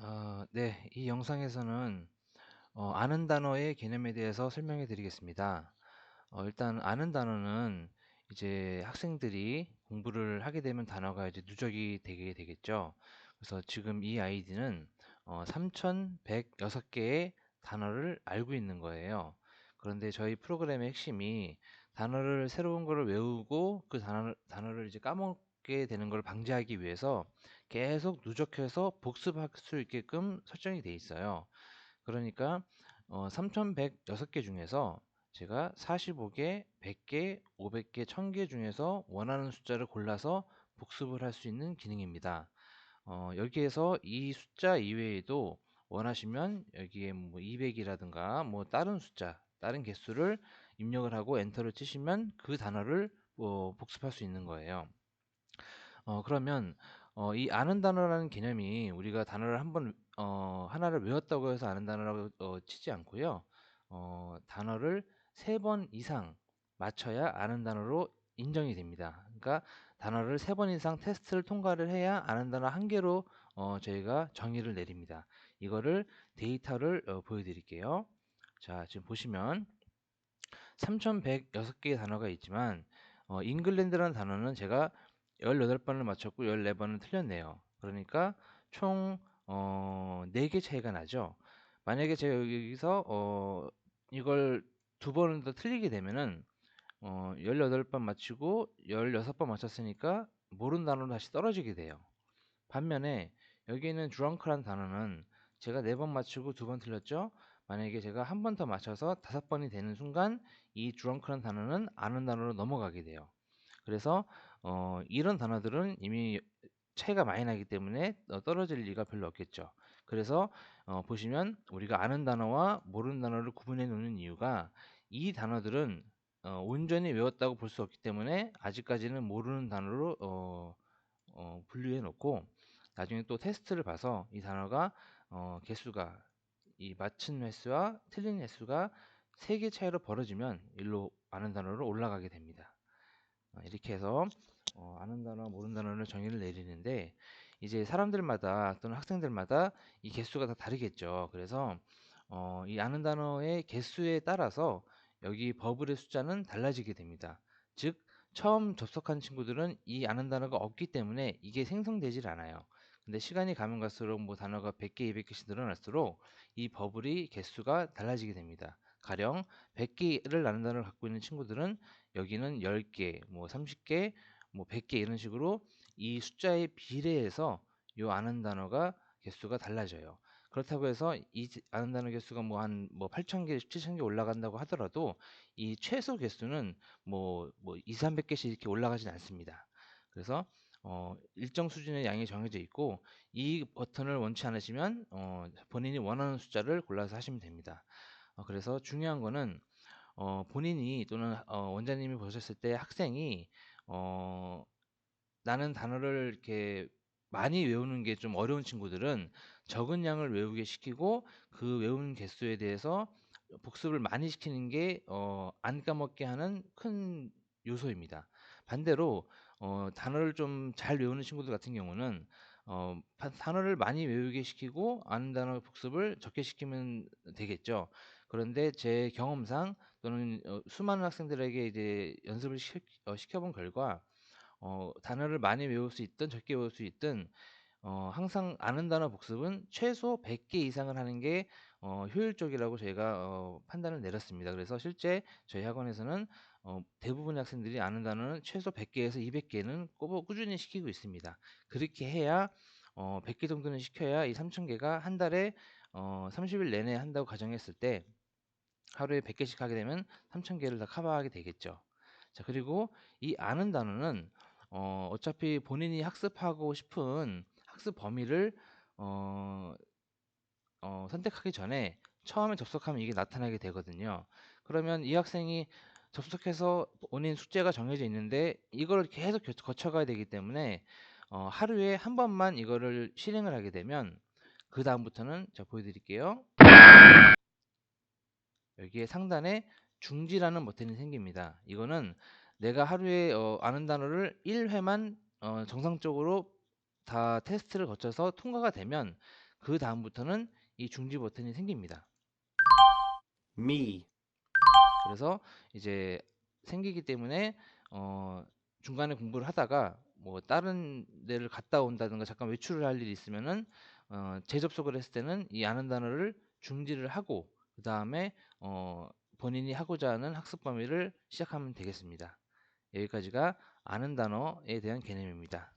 아, 네. 이 영상에서는 어, 아는 단어의 개념에 대해서 설명해 드리겠습니다. 어, 일단 아는 단어는 이제 학생들이 공부를 하게 되면 단어가 이제 누적이 되게 되겠죠. 그래서 지금 이 아이디는 어, 3106개의 단어를 알고 있는 거예요. 그런데 저희 프로그램의 핵심이 단어를 새로운 거를 외우고 그 단어, 단어를 이제 까먹 게 되는 걸 방지하기 위해서 계속 누적해서 복습할 수 있게끔 설정이 돼 있어요. 그러니까 어, 3106개 중에서 제가 45개, 100개, 500개, 1000개 중에서 원하는 숫자를 골라서 복습을 할 수 있는 기능입니다. 어, 여기에서 이 숫자 이외에도 원하시면 여기에 뭐 200이라든가 뭐 다른 숫자, 다른 개수를 입력을 하고 엔터를 치시면 그 단어를 어, 복습할 수 있는 거예요. 어, 그러면 어, 이 아는 단어라는 개념이 우리가 단어를 한번 어, 하나를 외웠다고 해서 아는 단어라고 어, 치지 않고요. 어, 단어를 세번 이상 맞춰야 아는 단어로 인정이 됩니다. 그러니까 단어를 세번 이상 테스트를 통과를 해야 아는 단어 한 개로 어, 저희가 정의를 내립니다. 이거를 데이터를 어, 보여 드릴게요. 자, 지금 보시면 3106개의 단어가 있지만 어, 잉글랜드라는 단어는 제가 18번을 맞췄고 14번은 틀렸네요. 그러니까 총 어, 4개 차이가 나죠. 만약에 제가 여기서 어, 이걸 두 번을 더 틀리게 되면은 어, 18번 맞추고 16번 맞췄으니까 모르는 단어로 다시 떨어지게 돼요. 반면에 여기 있는 drunk란 단어는 제가 4번 맞추고 2번 틀렸죠? 만약에 제가 한 번 더 맞춰서 다섯 번이 되는 순간 이 drunk란 단어는 아는 단어로 넘어가게 돼요. 그래서 어, 이런 단어들은 이미 차이가 많이 나기 때문에 어, 떨어질 리가 별로 없겠죠. 그래서 어, 보시면 우리가 아는 단어와 모르는 단어를 구분해 놓는 이유가 이 단어들은 어, 온전히 외웠다고 볼 수 없기 때문에 아직까지는 모르는 단어로 어, 어, 분류해 놓고 나중에 또 테스트를 봐서 이 단어가 어, 개수가 이 맞춘 횟수와 틀린 횟수가 3개 차이로 벌어지면 일로 아는 단어로 올라가게 됩니다. 어, 이렇게 해서 어, 아는 단어, 모르는 단어를 정의를 내리는데 이제 사람들마다 또는 학생들마다 이 개수가 다 다르겠죠. 그래서 어, 이 아는 단어의 개수에 따라서 여기 버블의 숫자는 달라지게 됩니다. 즉 처음 접속한 친구들은 이 아는 단어가 없기 때문에 이게 생성되질 않아요. 근데 시간이 가면 갈수록 뭐 단어가 100개, 200개씩 늘어날수록 이 버블이 개수가 달라지게 됩니다. 가령 100개를 나는 단어를 갖고 있는 친구들은 여기는 10개, 뭐 30개, 뭐 100개 이런 식으로 이 숫자에 비례해서 요 아는 단어가 개수가 달라져요. 그렇다고 해서 이 아는 단어 개수가 뭐 한뭐 8,000개, 7,000개 올라간다고 하더라도 이 최소 개수는 뭐, 뭐 2, 300개씩 이렇게 올라가진 않습니다. 그래서 어, 일정 수준의 양이 정해져 있고 이 버튼을 원치 않으시면 어, 본인이 원하는 숫자를 골라서 하시면 됩니다. 어, 그래서 중요한 거는 어, 본인이 또는 어, 원장님이 보셨을 때 학생이 어, 나는 단어를 이렇게 많이 외우는 게 좀 어려운 친구들은 적은 양을 외우게 시키고 그 외우는 개수에 대해서 복습을 많이 시키는 게 어, 안 까먹게 하는 큰 요소입니다. 반대로 어, 단어를 좀 잘 외우는 친구들 같은 경우는 어, 단어를 많이 외우게 시키고 아는 단어 복습을 적게 시키면 되겠죠. 그런데 제 경험상 또는 어, 수많은 학생들에게 이제 연습을 시, 어, 시켜본 결과 어, 단어를 많이 외울 수 있든 적게 외울 수 있든 어, 항상 아는 단어 복습은 최소 100 개 이상을 하는 게 어, 효율적이라고 저희가 어, 판단을 내렸습니다. 그래서 실제 저희 학원에서는 어, 대부분의 학생들이 아는 단어는 최소 100 개에서 200 개는 꾸, 꾸준히 시키고 있습니다. 그렇게 해야 어, 100 개 정도는 시켜야 이 3000 개가 한 달에 어, 30일 내내 한다고 가정했을 때 하루에 100개씩 하게 되면 3000개를 다 커버하게 되겠죠. 자, 그리고 이 아는 단어는 어, 어차피 본인이 학습하고 싶은 학습 범위를 어, 어, 선택하기 전에 처음에 접속하면 이게 나타나게 되거든요. 그러면 이 학생이 접속해서 본인 숙제가 정해져 있는데 이걸 계속 거쳐가야 되기 때문에 어, 하루에 한 번만 이거를 실행을 하게 되면 그 다음부터는 제가 보여드릴게요. 여기에 상단에 중지라는 버튼이 생깁니다. 이거는 내가 하루에 어, 아는 단어를 1회만 어, 정상적으로 다 테스트를 거쳐서 통과가 되면 그 다음부터는 이 중지 버튼이 생깁니다. me, 그래서 이제 생기기 때문에 어, 중간에 공부를 하다가 뭐 다른 데를 갔다 온다든가 잠깐 외출을 할 일이 있으면은 어, 재접속을 했을 때는 이 아는 단어를 중지를 하고 그 다음에 어, 본인이 하고자 하는 학습 범위를 시작하면 되겠습니다. 여기까지가 아는 단어에 대한 개념입니다.